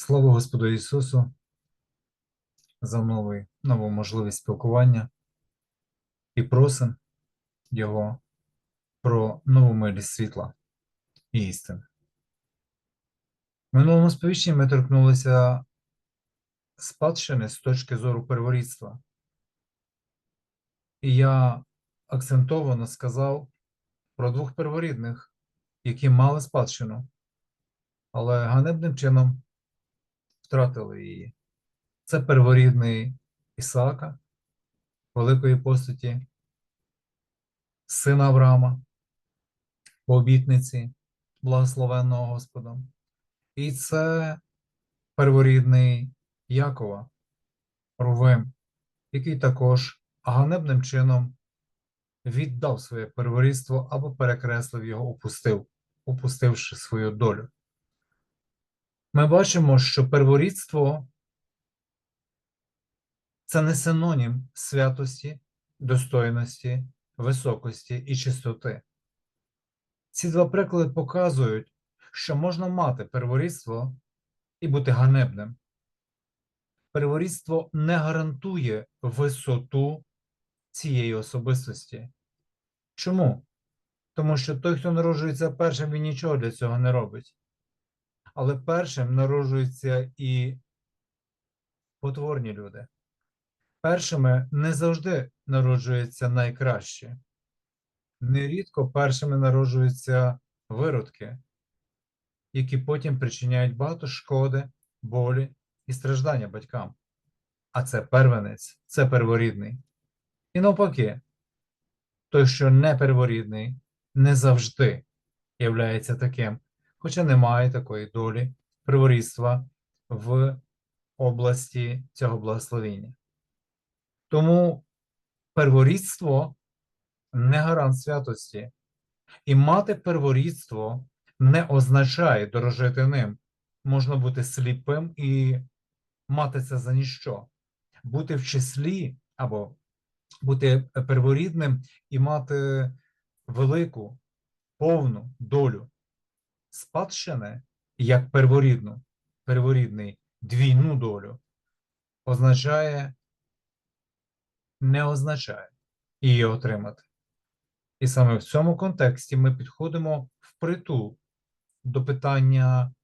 Слава Господу Ісусу за новий, нову можливість спілкування і просим Його про нову милість світла і істини. В минулому сповіщенні ми торкнулися спадщини з точки зору перворідства. І я акцентовано сказав про двох перворідних, які мали спадщину, але ганебним чином втратили її. Це перворідний Ісаака, великої постаті, сина Авраама, по обітниці, благословенного Господом. І це перворідний Якова, Рувим, який також ганебним чином віддав своє перворідство або перекреслив його, упустив, упустивши свою долю. Ми бачимо, що перворідство це не синонім святості, достойності, високості і чистоти. Ці два приклади показують, що можна мати перворідство і бути ганебним. Перворідство не гарантує висоту цієї особистості. Чому? Тому що той, хто народжується першим, він нічого для цього не робить. Але першим народжуються і потворні люди. Першими не завжди народжуються найкращі. Нерідко першими народжуються виродки, які потім причиняють багато шкоди, болі і страждання батькам. А це первенець, це перворідний. І навпаки, той, що не перворідний, не завжди являється таким, хоча немає такої долі перворідства в області цього благословіння. Тому перворідство не гарант святості, і мати перворідство не означає дорожити ним. Можна бути сліпим і мати це за ніщо. Бути в числі або бути перворідним і мати велику, повну долю спадщини як перворідну, перворідний двійну долю, означає, не означає її отримати. І саме в цьому контексті ми підходимо впритул до питання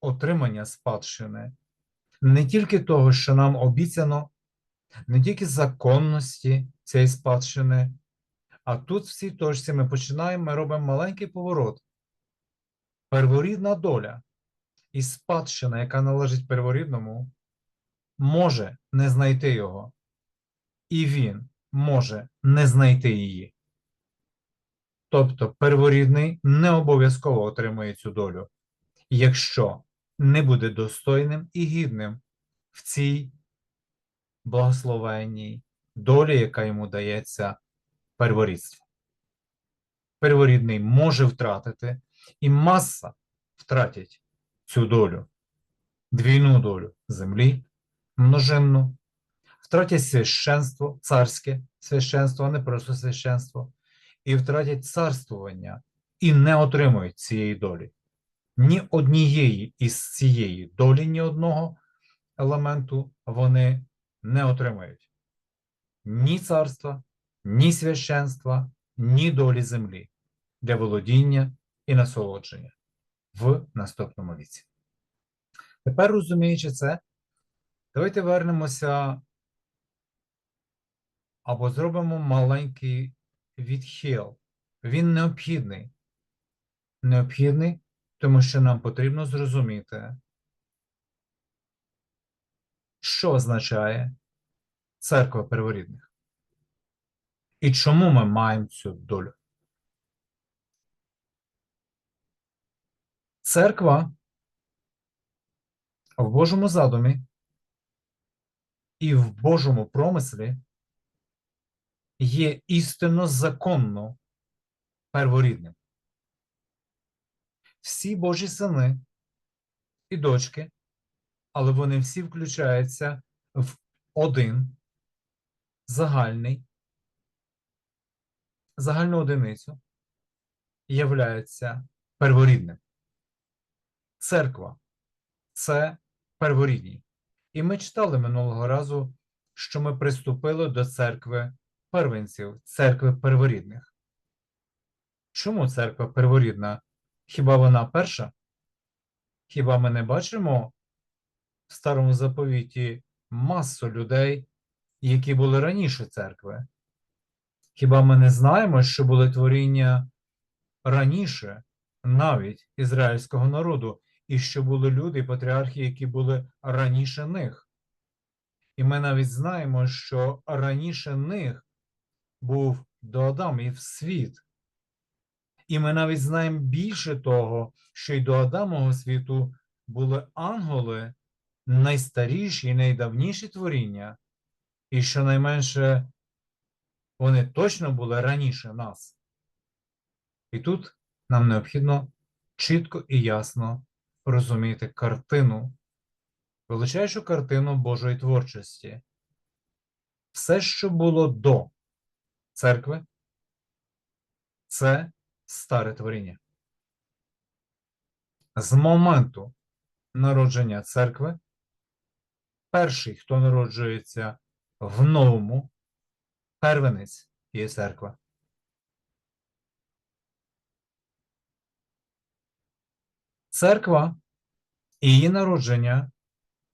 отримання спадщини, не тільки того, що нам обіцяно, не тільки законності цієї спадщини, а тут в цій точці ми починаємо, ми робимо маленький поворот. Перворідна доля і спадщина, яка належить перворідному, може не знайти його, і він може не знайти її. Тобто перворідний не обов'язково отримує цю долю, якщо не буде достойним і гідним в цій благословенній долі, яка йому дається перворідством. Перворідний може втратити, і маса втратять цю долю, двійну долю землі, множинну, втратять священство, царське священство, а не просто священство, і втратять царствування, і не отримують цієї долі. Ні однієї із цієї долі, ні одного елементу вони не отримають. Ні царства, ні священства, ні долі землі для володіння і насолодження в наступному віці. Тепер, розуміючи це, давайте вернемося або зробимо маленький відхил. Він необхідний. Необхідний, тому що нам потрібно зрозуміти, що означає церква перворідних. І чому ми маємо цю долю? Церква в Божому задумі і в Божому промислі є істинно законно перворідним. Всі Божі сини і дочки, але вони всі включаються в один загальний, загальну одиницю, являються перворідним. Церква це перворідній. І ми читали минулого разу, що ми приступили до церкви первенців, церкви перворідних. Чому церква перворідна? Хіба вона перша? Хіба ми не бачимо в старому заповіті масу людей, які були раніше церкви? Хіба ми не знаємо, що були творіння раніше навіть ізраїльського народу, і що були люди і патріархи, які були раніше них? І ми навіть знаємо, що раніше них був до Адамів світ. І ми навіть знаємо більше того, що й до Адамового світу були ангели, найстаріші і найдавніші творіння, і щонайменше вони точно були раніше нас. І тут нам необхідно чітко і ясно розуміти картину, величайшу картину Божої творчості. Все, що було до церкви, це старе творіння. З моменту народження церкви, перший, хто народжується в новому, первенець є церква. Церква і її народження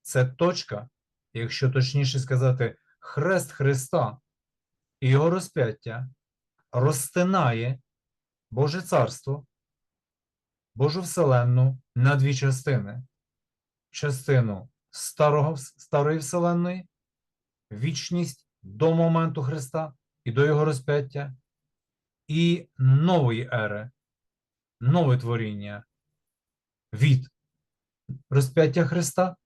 це точка, якщо точніше сказати, хрест Христа. І його розп'яття розтинає Боже царство, Божу Вселенну на дві частини: частину старого, Старої Вселенної, вічність до моменту Христа і до Його розп'яття, і нової ери, нове творіння від розп'яття Христа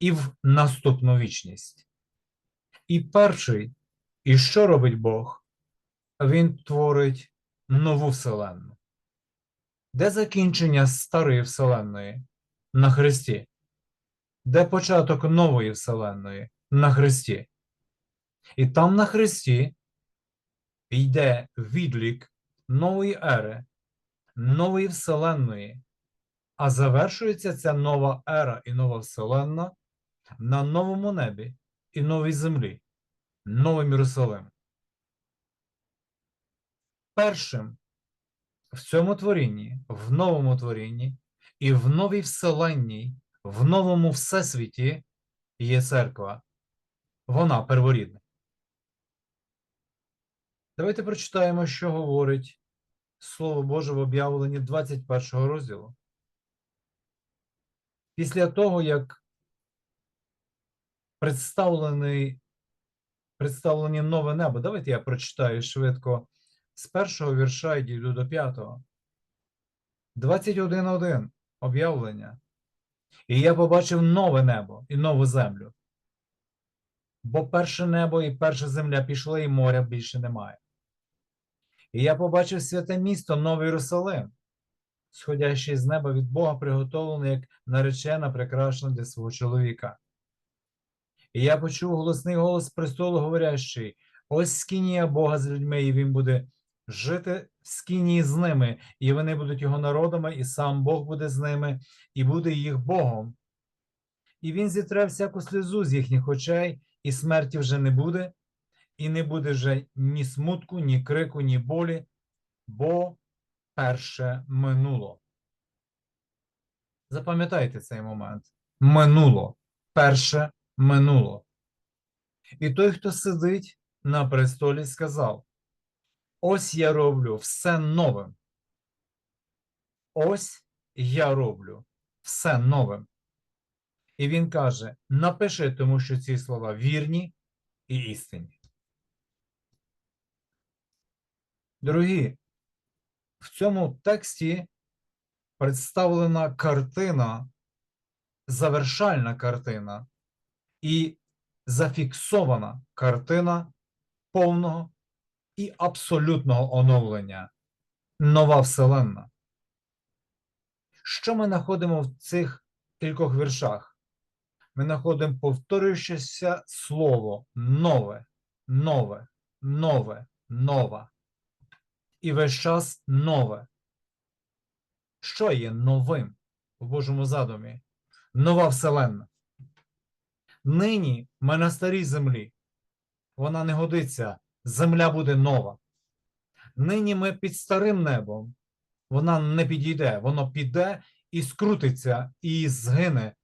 і в наступну вічність. І перший, і що робить Бог? Він творить нову Вселенну. Де закінчення старої Вселенної? На Христі? Де початок нової Вселенної? На Христі? І там на Христі йде відлік нової ери, нової Вселенної, а завершується ця нова ера і нова Вселенна на новому небі і новій землі, новим Єрусалимом. Першим в цьому творінні, в новому творінні і в новій Вселенній, в новому Всесвіті є церква. Вона перворідна. Давайте прочитаємо, що говорить Слово Боже в об'явленні 21 розділу. Після того, як представлений, представлені нове небо, давайте я прочитаю швидко з першого вірша і дійду до п'ятого. 21.1 об'явлення. І я побачив нове небо і нову землю. Бо перше небо і перша земля пішли, і моря більше немає. І я побачив святе місто Новий Єрусалим, сходящий з неба від Бога, приготовлений як наречена, прикрашена для свого чоловіка. І я почув голосний голос престолу, говорящий: ось скинія Бога з людьми, і він буде жити в скинії з ними, і вони будуть його народами, і сам Бог буде з ними, і буде їх Богом. І він зітре всяку сльозу з їхніх очей, і смерті вже не буде, і не буде вже ні смутку, ні крику, ні болі, бо перше минуло. Запам'ятайте цей момент. Минуло. Перше минуло. І той, хто сидить на престолі, сказав: Ось я роблю все новим. Ось я роблю все новим. І він каже: напиши, тому що ці слова вірні і істинні. Дорогі, в цьому тексті представлена картина, завершальна картина і зафіксована картина повного і абсолютного оновлення, нова Вселенна. Що ми знаходимо в цих кількох віршах? Ми знаходимо повторюючеся слово нове, нове, нове, нова. І весь час нове. Що є новим в Божому задумі? Нова Вселенна. Нині ми на старій землі. Вона не годиться, земля буде нова. Нині ми під старим небом. Вона не підійде, воно піде і скрутиться, і згине,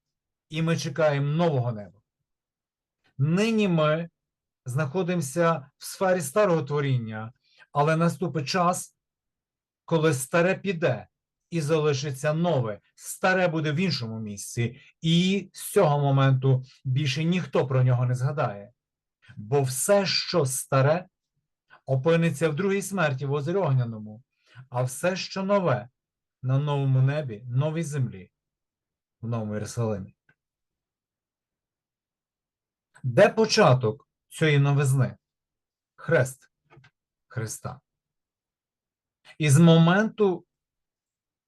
і ми чекаємо нового неба. Нині ми знаходимося в сфері старого творіння, але наступить час, коли старе піде і залишиться нове. Старе буде в іншому місці, і з цього моменту більше ніхто про нього не згадає. Бо все, що старе, опиниться в другій смерті в озері Огняному, а все, що нове, на новому небі, новій землі, в Новому Єрусалимі. Де початок цієї новизни? Хрест Христа. І з моменту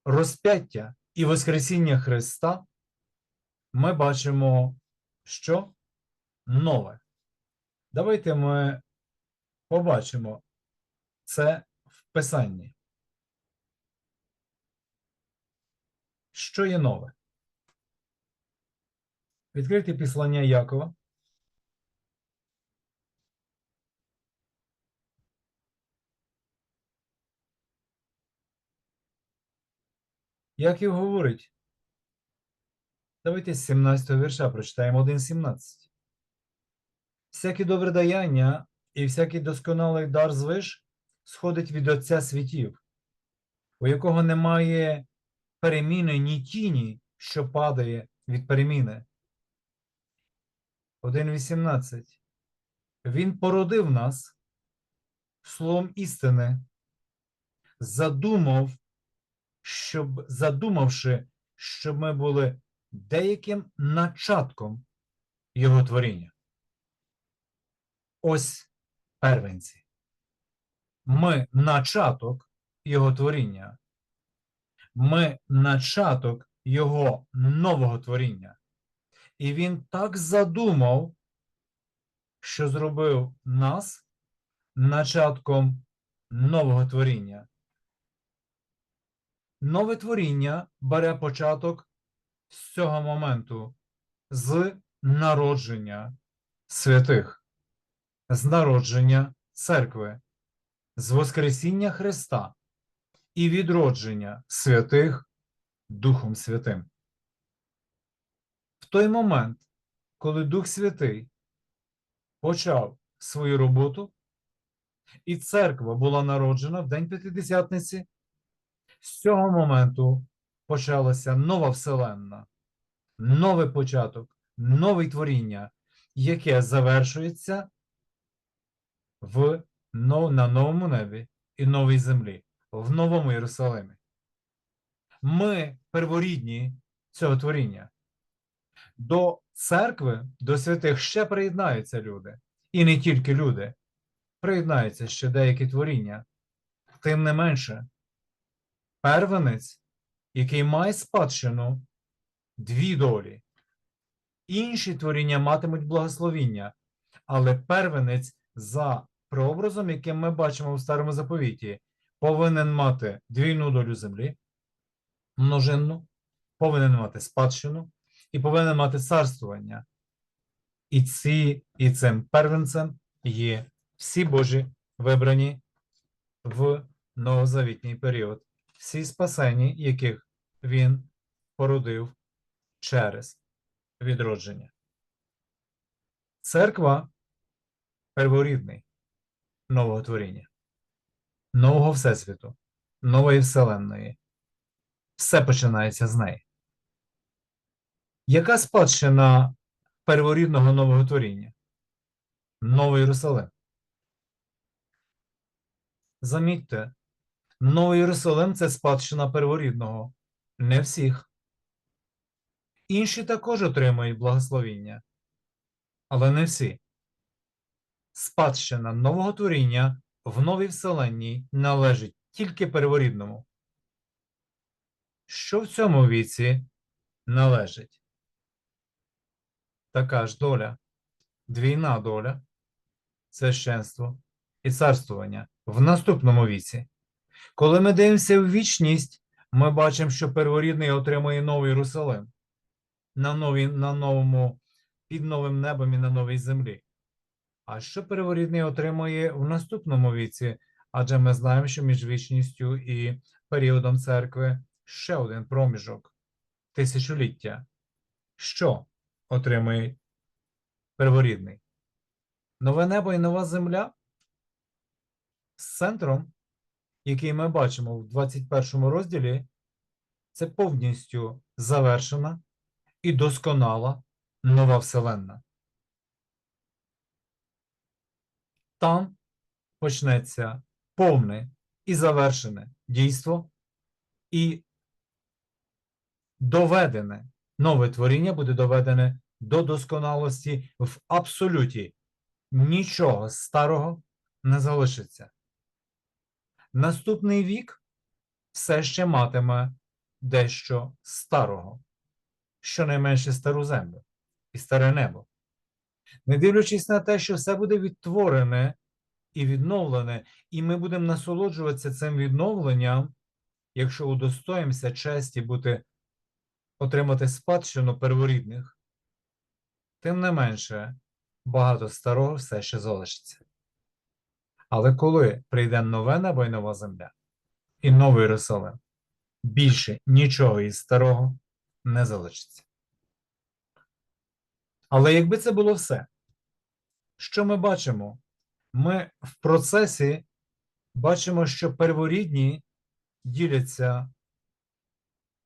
розп'яття і Воскресіння Христа ми бачимо, що нове. Давайте ми побачимо це в Писанні. Що є нове? Відкрийте післання Якова. Яків говорить. Давайте з 17 вірша прочитаємо 1.17. Всяке добре даяння і всякий досконалий дар звиш сходить від Отця світів, у якого немає переміни ні тіні, що падає від переміни. 1.18. Він породив нас словом істини, задумав, щоб, задумавши, щоб ми були деяким начатком його творіння. Ось первенці. Ми начаток його творіння. Ми начаток його нового творіння. І він так задумав, що зробив нас начатком нового творіння. Нове творіння бере початок з цього моменту, з народження святих, з народження церкви, з Воскресіння Христа і відродження святих Духом Святим. В той момент, коли Дух Святий почав свою роботу, і церква була народжена в День П'ятидесятниці, з цього моменту почалася нова вселенна, новий початок, нове творіння, яке завершується в, на новому небі і новій землі, в новому Єрусалимі. Ми перворідні цього творіння. До церкви, до святих ще приєднаються люди. І не тільки люди. Приєднаються ще деякі творіння. Тим не менше, первенець, який має спадщину, дві долі. Інші творіння матимуть благословіння, але первенець за прообразом, яким ми бачимо в старому заповіті, повинен мати двійну долю землі, множинну, повинен мати спадщину і повинен мати царствування. І ці, і цим первенцем є всі Божі вибрані в новозавітній період, всі спасені, яких він породив через відродження. Церква перворідний нового творіння, нового Всесвіту, нової Вселенної. Все починається з неї. Яка спадщина перворідного нового творіння? Новий Єрусалим. Замітьте, Новий Єрусалим це спадщина перворідного, не всіх. Інші також отримують благословіння, але не всі. Спадщина нового творіння в новій вселенній належить тільки перворідному. Що в цьому віці належить? Така ж доля, двійна доля, священство і царствування в наступному віці. Коли ми дивимося в вічність, ми бачимо, що перворідний отримує новий Єрусалим на, новій, на новому під новим небом і на новій землі. А що перворідний отримує в наступному віці? Адже ми знаємо, що між вічністю і періодом церкви ще один проміжок тисячоліття. Що отримує перворідний? Нове небо і нова земля з центром, який ми бачимо в 21 розділі, це повністю завершена і досконала нова вселенна. Там почнеться повне і завершене дійство, і доведене нове творіння буде доведене до досконалості в абсолюті. Нічого старого не залишиться. Наступний вік все ще матиме дещо старого, щонайменше стару землю і старе небо. Не дивлячись на те, що все буде відтворене і відновлене, і ми будемо насолоджуватися цим відновленням, якщо удостоїмося честі бути, отримати спадщину перворідних, тим не менше багато старого все ще залишиться. Але коли прийде нове небо і нова земля, і новий Єрусалим, більше нічого із старого не залишиться. Але якби це було все, що ми бачимо? Ми в процесі бачимо, що перворідні діляться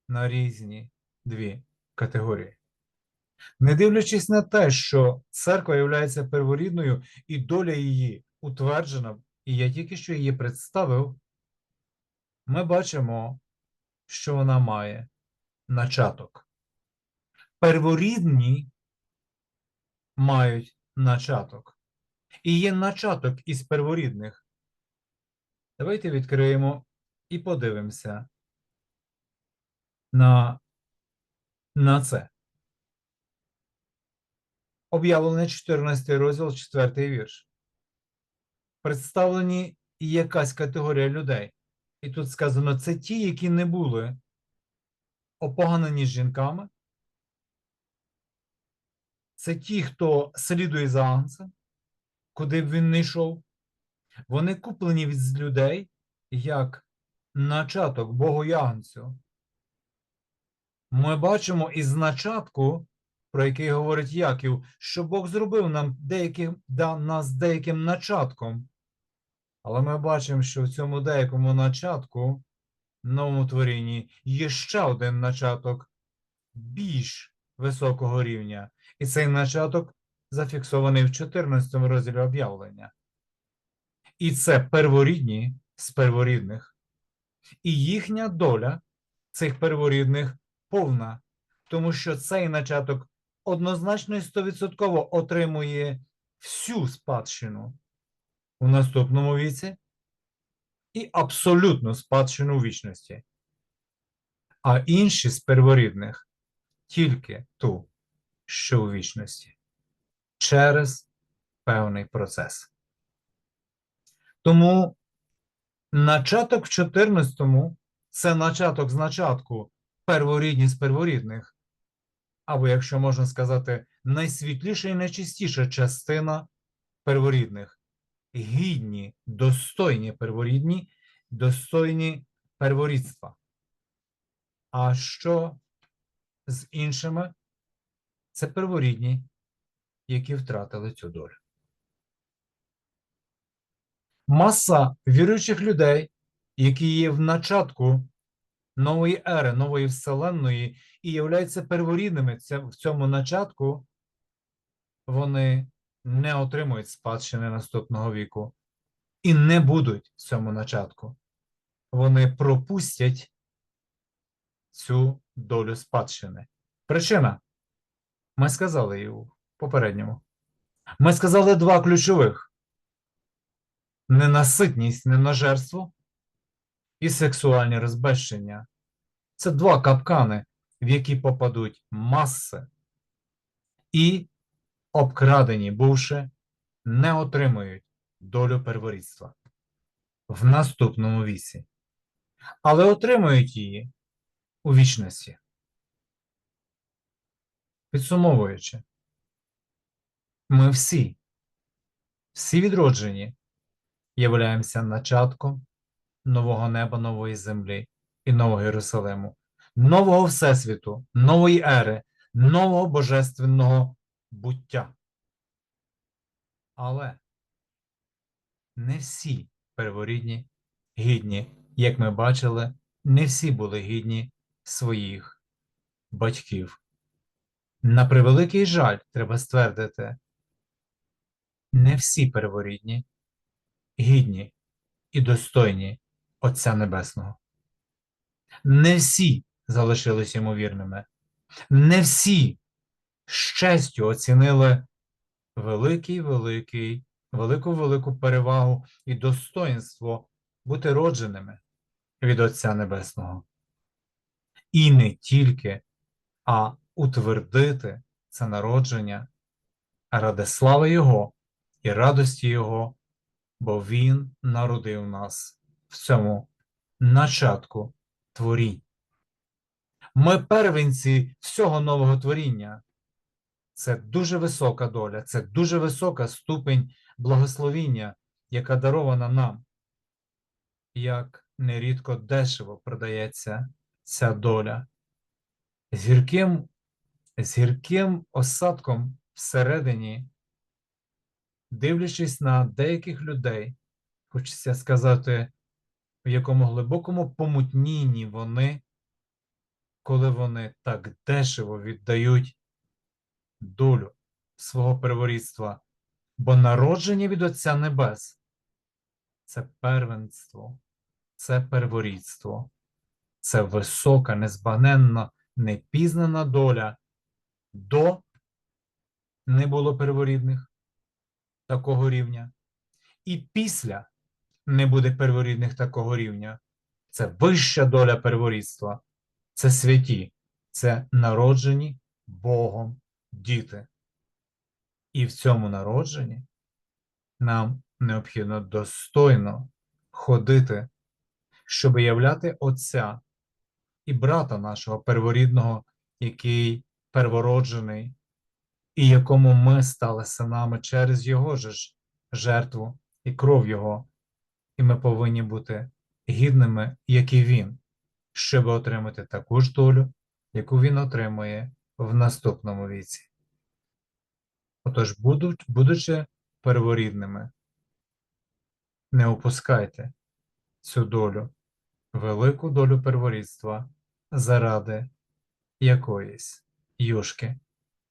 на різні дві категорії. Не дивлячись на те, що церква є перворідною і доля її утверджена, і я тільки що її представив, ми бачимо, що вона має начаток. Перворідні мають начаток. І є начаток із перворідних. Давайте відкриємо і подивимося на, на це. Об'явлений 14 розділ, 4 вірш. Представлені якась категорія людей. І тут сказано: це ті, які не були опоганені жінками. Це ті, хто слідує за Агнцем, куди б він не йшов. Вони куплені від людей як начаток Богоягнцю. Ми бачимо із начатку, про який говорить Яків, що Бог зробив нам деяких, дав нас деяким начатком. Але ми бачимо, що в цьому деякому начатку, новому творінні, є ще один начаток більш високого рівня. І цей начаток зафіксований в 14 розділі об'явлення. І це перворідні з перворідних. І їхня доля цих перворідних повна, тому що цей начаток однозначно і стовідсотково отримує всю спадщину у наступному віці і абсолютну спадщину вічності. А інші з перворідних тільки ту, що у вічності, через певний процес. Тому начаток в 14-му це начаток з начатку перворідні з перворідних, або, якщо можна сказати, найсвітліша і найчистіша частина перворідних, гідні, достойні перворідні, достойні перворідства. А що з іншими? Це перворідні, які втратили цю долю. Маса віруючих людей, які є в начатку нової ери, нової вселенної, і являються перворідними в цьому начатку, вони не отримують спадщини наступного віку і не будуть в цьому начатку. Вони пропустять цю долю спадщини. Причина. Ми сказали її у попередньому. Ми сказали два ключових: ненаситність, ненажерство і сексуальні розбещення. Це два капкани, в які попадуть маси, і обкрадені, бувши, не отримують долю перворідства в наступному віці, але отримують її у вічності. Підсумовуючи, Ми всі, всі відроджені, являємося начатком нового неба, нової землі і нового Єрусалиму, нового Всесвіту, нової ери, нового божественного буття. Але не всі перворідні гідні, як ми бачили, не всі були гідні своїх батьків. На превеликий жаль, треба ствердити, не всі перворідні гідні і достойні Отця Небесного. Не всі залишились йому вірними. Не всі з честю оцінили великий, великий, велику велику перевагу і достоїнство бути родженими від Отця Небесного. І не тільки, а утвердити це народження ради слави Його і радості Його, бо Він народив нас в цьому начатку творінь. Ми первенці всього нового творіння. Це дуже висока доля, це дуже висока ступень благословіння, яка дарована нам. Як нерідко дешево продається ця доля. З гірким, з гірким осадком всередині, дивлячись на деяких людей, хочеться сказати, в якому глибокому помутнінні вони, коли вони так дешево віддають долю свого перворідства, бо народження від Отця Небес це первенство, це перворідство, це висока, незбагненна, непізнана доля. До не було перворідних такого рівня, і після не буде перворідних такого рівня. Це вища доля перворідства, це святі, це народжені Богом діти. І в цьому народженні нам необхідно достойно ходити, щоб являти Отця і брата нашого перворідного, який первороджений, і якому ми стали синами через Його ж жертву і кров Його, і ми повинні бути гідними, як і Він, щоб отримати таку ж долю, яку Він отримує в наступному віці. Отож, будучи перворідними, не опускайте цю долю, велику долю перворідства заради якоїсь юшки,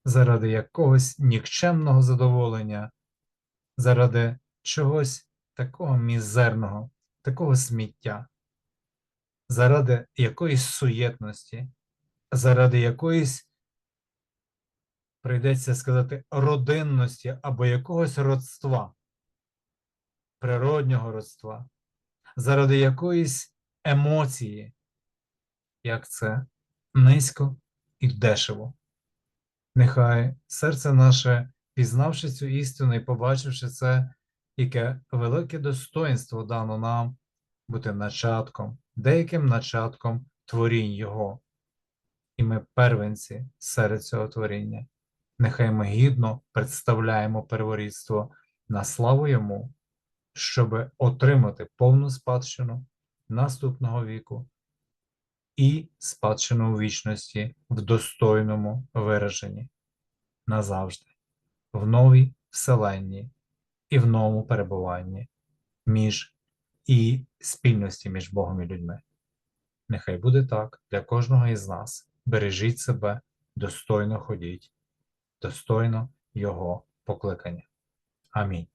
заради якогось нікчемного задоволення, заради чогось такого мізерного, такого сміття, заради якоїсь суєтності, заради якоїсь, прийдеться сказати, родинності або якогось родства, природнього родства, заради якоїсь емоції, як це низько і дешево. Нехай серце наше, пізнавши цю істину і побачивши це, яке велике достоинство дано нам бути начатком, деяким начатком творінь Його. І ми первенці серед цього творіння. Нехай ми гідно представляємо перворідство на славу Йому, щоб отримати повну спадщину наступного віку і спадщину у вічності в достойному вираженні назавжди, в новій вселенні і в новому перебуванні між і спільності між Богом і людьми. Нехай буде так для кожного із нас. Бережіть себе, достойно ходіть, достойно Його покликання. Амінь.